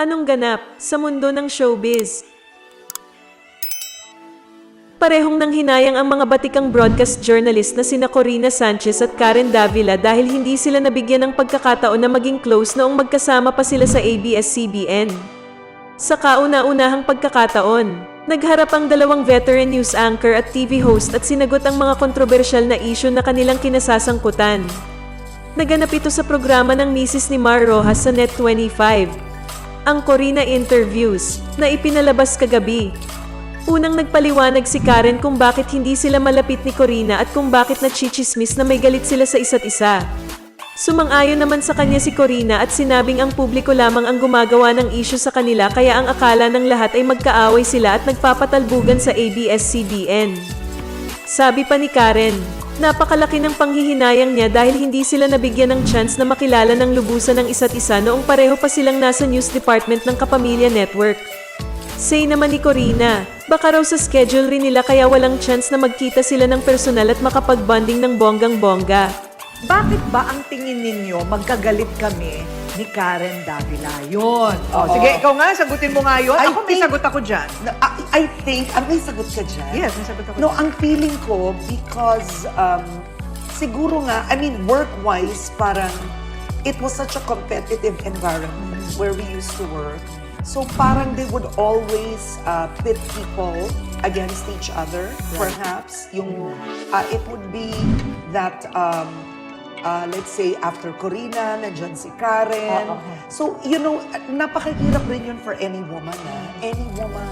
Anong ganap sa mundo ng showbiz? Parehong nang hinayang ang mga batikang broadcast journalist na sina Corina Sanchez at Karen Davila dahil hindi sila nabigyan ng pagkakataon na maging close noong magkasama pa sila sa ABS-CBN. Sa kauna-unahang pagkakataon, nagharap ang dalawang veteran news anchor at TV host at sinagot ang mga kontrobersyal na isyu na kanilang kinasasangkutan. Naganap ito sa programa ng misis ni Mar Rojas sa Net25, ang Corina Interviews, na ipinalabas kagabi. Unang nagpaliwanag si Karen kung bakit hindi sila malapit ni Corina at kung bakit nachichismis na may galit sila sa isa't isa. Sumang-ayon naman sa kanya si Corina at sinabing ang publiko lamang ang gumagawa ng issue sa kanila kaya ang akala ng lahat ay magkaaway sila at nagpapatalbugan sa ABS-CBN. Sabi pa ni Karen, napakalaki ng panghihinayang niya dahil hindi sila nabigyan ng chance na makilala ng lubusan ng isa't isa noong pareho pa silang nasa news department ng Kapamilya Network. Say naman ni Corina, baka raw sa schedule rin nila kaya walang chance na magkita sila ng personal at makapag-bonding ng bonggang-bongga. Bakit ba ang tingin ninyo magkagalit kami ni Karen Davila? Yun. O, Oo. sige, ikaw nga, sagutin mo nga yun. I Ako may think- sagot ako dyan. No, I, I think, ah, may sagot ka dyan? Yes, may sagot ako No, ang feeling ko, because, um, siguro nga, I mean, work-wise, parang, it was such a competitive environment where we used to work. So parang they would always uh, pit people against each other, perhaps. Yung, uh, it would be that, um, uh, let's say, after Corina, nandyan si Karen. Oo. So, you know, napakahirap rin yun for any woman, ah. Any woman.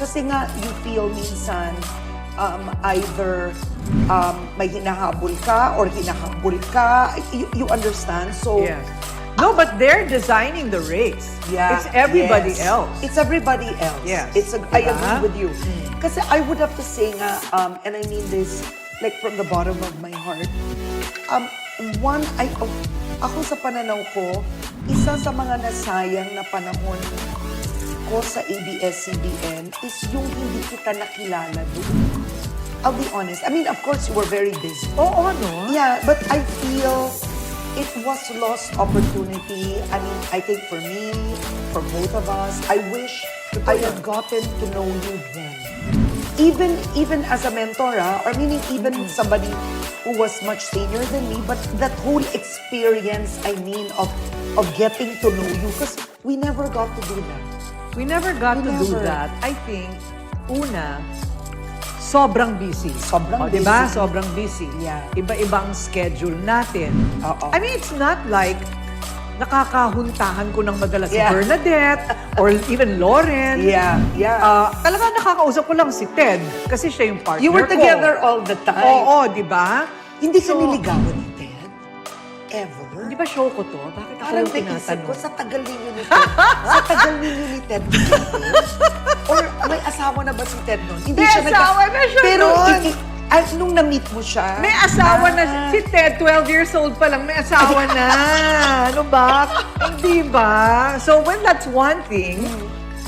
Kasi nga, you feel minsan, um, either um, may hinahabol ka or hinahabol ka. You, you understand? So, Yes. No, but they're designing the race. yeah. It's everybody yes. else. It's everybody else. Yes. It's a, I Diba? agree with you. Kasi I would have to say nga, um, and I mean this like from the bottom of my heart, um, one, I, oh, ako sa pananaw ko, isa sa mga nasayang na panahon ko sa ABS-CBN is yung hindi kita nakilala doon. I'll be honest. I mean, of course, you were very busy. Oo, no? Yeah, but I feel it was lost opportunity. I mean, I think for me, for both of us, I wish I had gotten to know you then. Even even as a mentor, ah, or meaning even somebody who was much senior than me, but that whole experience, I mean, of of getting to know you, because we never got to do that. We never got We to do never. that. I think, una, sobrang busy. Sobrang O, Diba? busy. Sobrang busy. Yeah. Iba-ibang schedule natin. Oo. I mean, it's not like nakakahuntahan ko ng madalas Yeah. si Bernadette or even Lauren. Yeah, yeah. Ah, talaga nakakausap ko lang si Ted kasi siya yung partner you were ko. together all the time. Oo, di ba? Hindi ka So- niligawan ni Ted? Ever? Di ba show ko to? Bakit ako Parang yung naisip tinatanong? ko, sa tagal ninyo ni Ted, sa tagal ninyo ni Ted? Or may asawa na ba si Ted noon? Hindi May asawa na siya Pero nun. i- i- ay, nung na-meet mo siya, May asawa na Ah. si Ted, 12 years old pa lang, may asawa na. ano ba? Hindi ba? So when that's one thing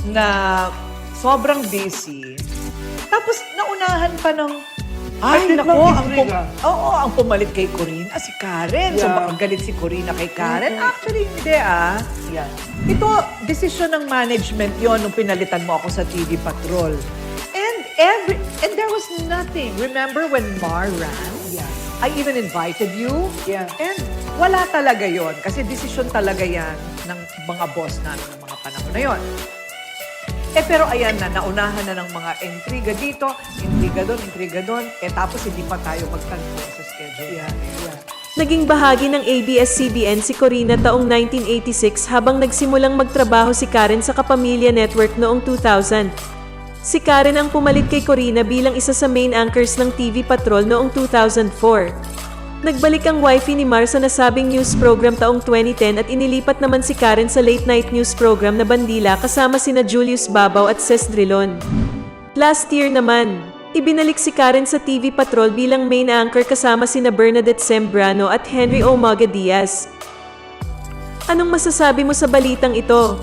na sobrang busy, tapos naunahan pa ng Ay, nako, nako, ang, pum- intriga. oo, ang pumalit kay Corina, ah, si Karen. So Yeah. baka galit si Corina kay Karen. Mhm. Actually, hindi ah. Yeah. Ito, desisyon ng management yon nung pinalitan mo ako sa TV Patrol. And every and there was nothing. Remember when Mar ran? Yeah. I even invited you. Yeah. And wala talaga yon kasi desisyon talaga yan ng mga boss namin ng mga panahon na yon. Eh pero ayan na, naunahan na ng mga intriga dito, intriga doon, intriga doon. Eh tapos hindi pa tayo magtagpo sa schedule. Yeah. Yeah. Naging bahagi ng ABS-CBN si Corina taong 1986 habang nagsimulang magtrabaho si Karen sa Kapamilya Network noong 2000. Si Karen ang pumalit kay Corina bilang isa sa main anchors ng TV Patrol noong 2004. Nagbalik ang wifey ni Mar sa nasabing news program taong 2010 at inilipat naman si Karen sa late night news program na Bandila kasama sina Julius Babaw at Ces Drilon. Last year naman, ibinalik si Karen sa TV Patrol bilang main anchor kasama sina Bernadette Sembrano at Henry Omaga Diaz. Anong masasabi mo sa balitang ito?